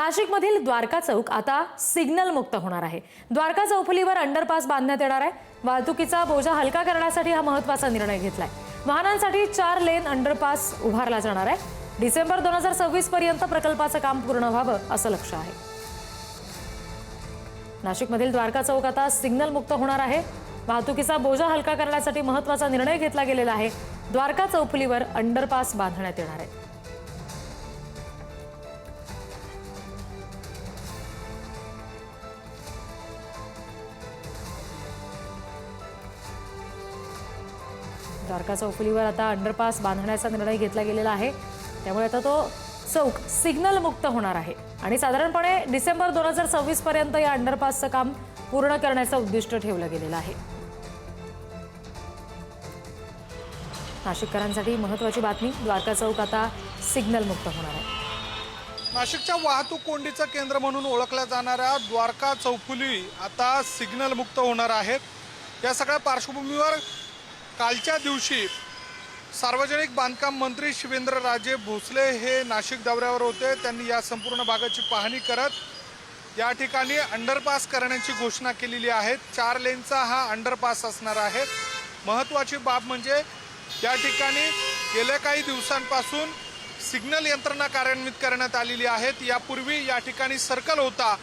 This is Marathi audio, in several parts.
नाशिकमधील द्वारका चौक आता सिग्नल मुक्त होणार आहे. द्वारका चौफुलीवर अंडरपास बांधण्यात येणार आहे. वाहतुकीचा बोजा हलका करण्यासाठी हा महत्त्वाचा निर्णय घेतलाय. वाहनांसाठी चार लेन अंडरपास उभारला जाणार आहे. डिसेंबर दोन हजार सव्वीस पर्यंत प्रकल्पाचं काम पूर्ण व्हावं असं लक्ष आहे. नाशिकमधील द्वारका चौक आता सिग्नल मुक्त होणार आहे. वाहतुकीचा बोजा हलका करण्यासाठी महत्त्वाचा निर्णय घेतला गेलेला आहे. द्वारका चौफुलीवर अंडरपास बांधण्यात येणार आहे. द्वारका चौफुलीवर आता अंडरपास बांधण्याचा निर्णय घेतला गेलेला आहे. त्यामुळे आता तो चौक सिग्नल मुक्त होणार आहे. आणि साधारणपणे डिसेंबर दोन हजार सव्वीस पर्यंत या अंडरपासचं काम पूर्ण करण्याचं उद्दिष्ट ठेवलं गेलेलं आहे. नाशिककरांसाठी महत्वाची बातमी द्वारका चौक आता सिग्नल मुक्त होणार आहे. नाशिकच्या वाहतूक कोंडीचं केंद्र म्हणून ओळखल्या जाणाऱ्या द्वारका चौफुली आता सिग्नल मुक्त होणार आहेत. या सगळ्या पार्श्वभूमीवर कालच्या दिवशी सार्वजनिक बांधकाम मंत्री शिवेंद्रराजे भोसले हे नाशिक दौऱ्यावर होते. त्यांनी या संपूर्ण भागाची पाहणी करत या ठिकाणी अंडरपास करण्याची घोषणा केलेली आहे. चार लेनचा हा अंडरपास असणार आहे. महत्त्वाची बाब म्हणजे या ठिकाणी गेल्या काही दिवसांपासून सिग्नल यंत्रणा कार्यान्वित करण्यात आलेली आहेत. यापूर्वी या ठिकाणी सर्कल होता.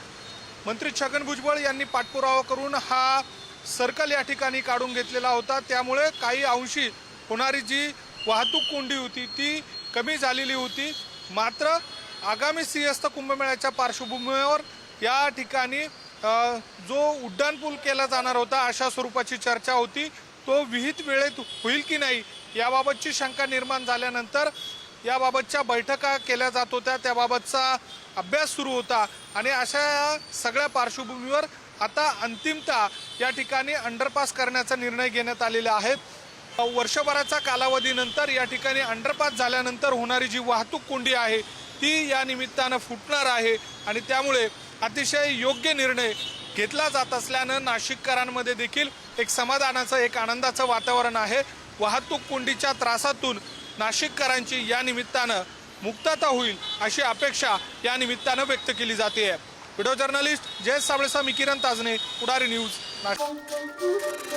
मंत्री छगन भुजबळ यांनी पाठपुरावा करून हा सर्कल या ठिकाणी काढून घेतलेला होता. त्यामुळे काही अंशी होणारी जी वाहतूक कोंडी होती ती कमी झालेली होती. मात्र आगामी सिंहस्थ कुंभमेळ्याच्या पार्श्वभूमीवर या ठिकाणी जो उड्डाणपूल केला जाणार होता अशा स्वरूपाची चर्चा होती. तो विहित वेळेत होईल की नाही याबाबतची शंका निर्माण झाल्यानंतर याबाबतच्या बैठका केल्या जात होत्या. त्याबाबतचा अभ्यास सुरू होता आणि अशा सगळ्या पार्श्वभूमीवर आता अंतिमता या ठिकाणी अंडरपास करण्याचा निर्णय घेण्यात आलेला आहे. वर्षभराचा कालावधीनंतर या ठिकाणी अंडरपास झाल्यानंतर होणारी जी वाहतूक कोंडी आहे ती या निमित्तानं फुटणार आहे आणि त्यामुळे अतिशय योग्य निर्णय घेतला जात असल्यानं नाशिककरांमध्ये देखील एक समाधानाचं एक आनंदाचं वातावरण आहे. वाहतूक कोंडीच्या त्रासातून नाशिककरांची या निमित्तानं मुक्तता होईल अशी अपेक्षा या निमित्तानं व्यक्त केली जाते. व्हिडिओ जर्नलिस्ट जयेश साबळेसा मी किरण ताजने पुढारी न्यूज नाशिक